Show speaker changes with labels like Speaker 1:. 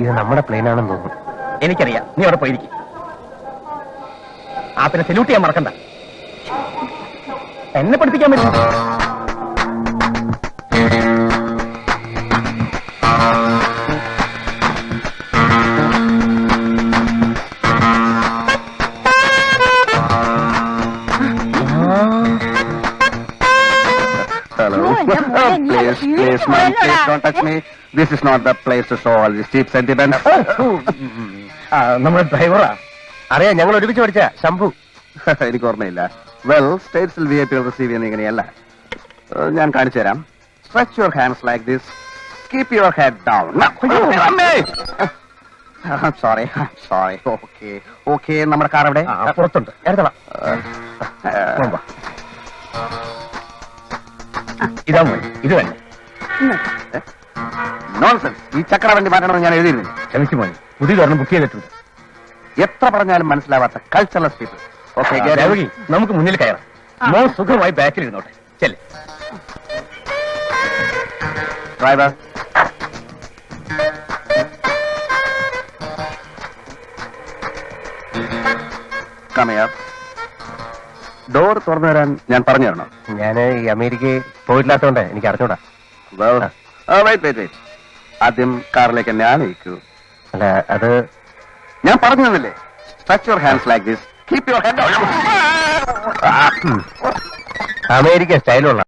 Speaker 1: ഇത് നമ്മുടെ പ്ലെയിൻ ആണെന്ന് തോന്നുന്നു.
Speaker 2: എനിക്കറിയാം. നീ അവിടെ പോയിരിക്കും. ആ പിന്നെ സല്യൂട്ട് ചെയ്യാൻ മറക്കണ്ട. എന്നെ പഠിപ്പിക്കാൻ പറ്റും
Speaker 3: നീ
Speaker 4: please, please, ma'am, please don't touch me. This is not the place to show all these cheap sentiments.
Speaker 2: ആ, നമ്മുടെ ഡ്രൈവറാ
Speaker 1: അറിയാം ഞങ്ങൾ ഒരുമിച്ച് പഠിച്ച ശംഭു.
Speaker 4: എനിക്ക് ഓർമ്മയില്ല. വെൽ സ്റ്റേറ്റ്സിൽ വി ഐ പി റിസീവ് ചെയ്യുന്ന ഇങ്ങനെയല്ല. ഏഹ്, ഞാൻ കാണിച്ചു തരാം. Stretch your hands like this keep your head down sorry sorry okay okay നമ്മുടെ കാർ
Speaker 2: അവിടെ പുറത്തുണ്ട്. എടുത്തടാ ഇതാ മോനെ ഇത് തന്നെ.
Speaker 4: നോൺസെൻസ് ഈ ചക്രവണ്ടി മാറ്റണമെന്ന് ഞാൻ എഴുതിയിരുന്നു.
Speaker 2: ക്ഷമിച്ചു മോനെ പുതിയ തരണം ബുക്ക് ചെയ്തിട്ടുണ്ട്.
Speaker 4: എത്ര പറഞ്ഞാലും മനസ്സിലാവാത്ത കൾച്ചറൽ പീപ്പിൾ ഓക്കെ
Speaker 2: ആ, നമുക്ക് മുന്നിൽ കയറാം. മോൻ സുഖമായി ബാക്കിൽ ഇരുന്നോട്ടെ. ചെല്ലെ.
Speaker 4: ഡ്രൈവർ കമയർ ഡോർ തുറന്നു തരാൻ ഞാൻ പറഞ്ഞു തരണം
Speaker 1: ഞാൻ ഈ അമേരിക്കയിൽ പോയിട്ടില്ലാത്തോണ്ട് എനിക്ക് അറിഞ്ഞൂടാ.
Speaker 4: വെയിറ്റ് വെയിറ്റ് വെയിറ്റ് ആദ്യം കാറിലേക്ക് എന്നെ ആലോചിക്കൂ
Speaker 1: അല്ല അത്
Speaker 4: ഞാൻ പറഞ്ഞു തന്നില്ലേ? Stretch your hands like this keep your hand
Speaker 1: America സ്റ്റൈലുള്ള